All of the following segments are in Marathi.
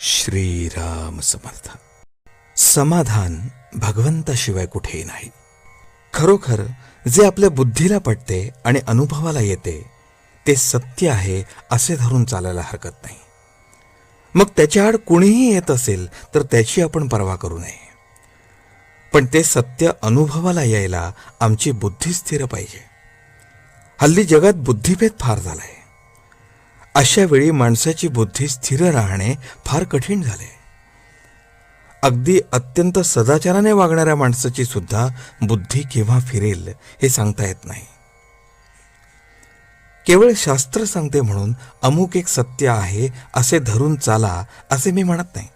श्रीराम समर्थ. समाधान भगवंताशिवाय कुठेही नाही. खरोखर जे आपल्या बुद्धीला पटते आणि अनुभवाला येते ते सत्य आहे असे धरून चालायला हरकत नाही. मग त्याच्या आड कुणीही येत असेल तर त्याची आपण पर्वा करू नये. पण ते सत्य अनुभवाला यायला आमची बुद्धी स्थिर पाहिजे. हल्ली जगात बुद्धिभेद फार झालाय. अशा वेळी माणसाची बुद्धी स्थिर राहणे फार कठीण झाले. अगदी अत्यंत सदाचाराने वागणाऱ्या माणसाची सुद्धा बुद्धी केव्हा फिरेल हे सांगता येत नाही. केवळ शास्त्र सांगते म्हणून अमुक एक सत्य आहे असे धरून चाला असे मी म्हणत नाही.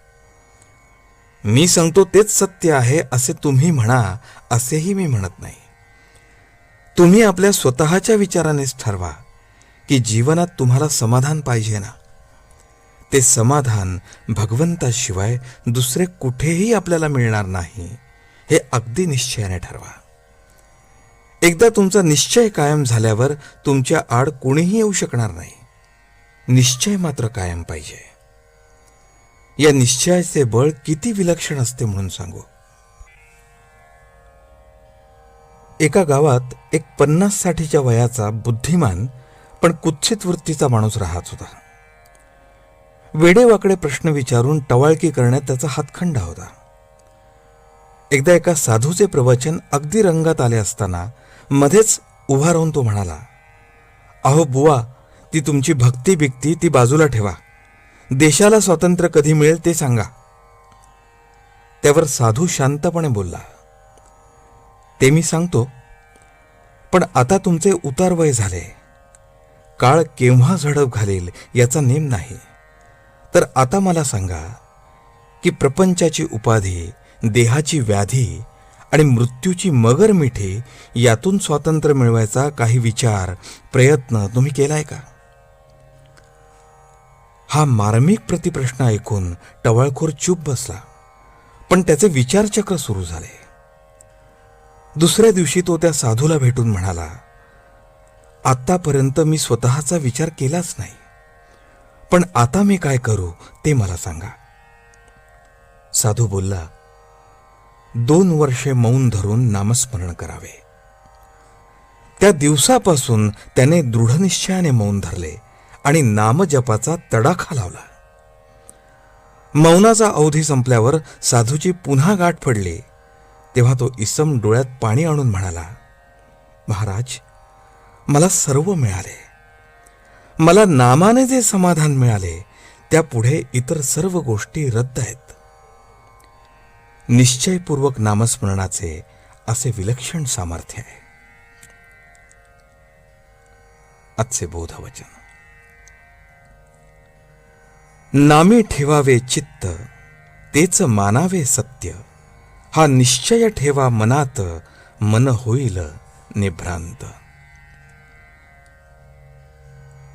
मी सांगतो तेच सत्य आहे असे तुम्ही म्हणा असेही मी म्हणत नाही. तुम्ही आपल्या स्वतःच्या विचारानेच ठरवा. की जीवनात तुम्हाला समाधान पाहिजे ना. ते समाधान भगवंताशिवाय दुसरे कुठेही आपल्याला मिळणार नाही हे अगदी निश्चयाने ठरवा. एकदा तुमचा निश्चय कायम झाल्यावर तुमच्या आड कुणीही येऊ शकणार नाही. निश्चय मात्र कायम पाहिजे. या निश्चयाचे बळ किती विलक्षण असते म्हणून सांगू. एका गावात एक पन्नास साठीच्या वयाचा बुद्धिमान पण कुत्सित वृत्तीचा माणूस राहत होता. वेडेवाकडे प्रश्न विचारून टवाळकी करण्यात त्याचा हातखंडा होता. एकदा एका साधूचे प्रवचन अगदी रंगात आले असताना मध्येच उभा राहून तो म्हणाला अहो बुवा ती तुमची भक्ती बिक्ती ती बाजूला ठेवा. देशाला स्वातंत्र्य कधी मिळेल ते सांगा. त्यावर साधू शांतपणे बोलला ते मी सांगतो पण आता तुमचे उतार वय झाले. काळ केव्हा झडप घालेल याचा नेम नाही. तर आता मला सांगा की प्रपंचाची उपाधी देहाची व्याधी आणि मृत्यूची मगर मिठी यातून स्वातंत्र्य मिळवायचा काही विचार प्रयत्न तुम्ही केलाय का? हा मार्मिक प्रतिप्रश्न ऐकून टवाळखोर चूप बसला. पण त्याचे विचारचक्र सुरू झाले. दुसऱ्या दिवशी तो त्या साधूला भेटून म्हणाला आतापर्यंत मी स्वतःचा विचार केलाच नाही. पण आता मी काय करू ते मला सांगा. साधू बोलला दोन वर्षे मौन धरून नामस्मरण करावे. त्या दिवसापासून त्याने दृढनिश्चयाने मौन धरले आणि नामजपाचा तडाखा लावला. मौनाचा अवधी संपल्यावर साधूची पुन्हा गाठ पडली तेव्हा तो इसम डोळ्यात पाणी आणून म्हणाला महाराज मला सर्व मिळाले. मला नामाने जे समाधान मिळाले त्यापुढे इतर सर्व गोष्टी रद्द आहेत. निश्चयपूर्वक नामस्मरणाचे असे विलक्षण सामर्थ्य आहे. आजचे बोधवचन. नामी ठेवावे चित्त तेच मानावे सत्य. हा निश्चय ठेवा मनात मन होईल निभ्रांत.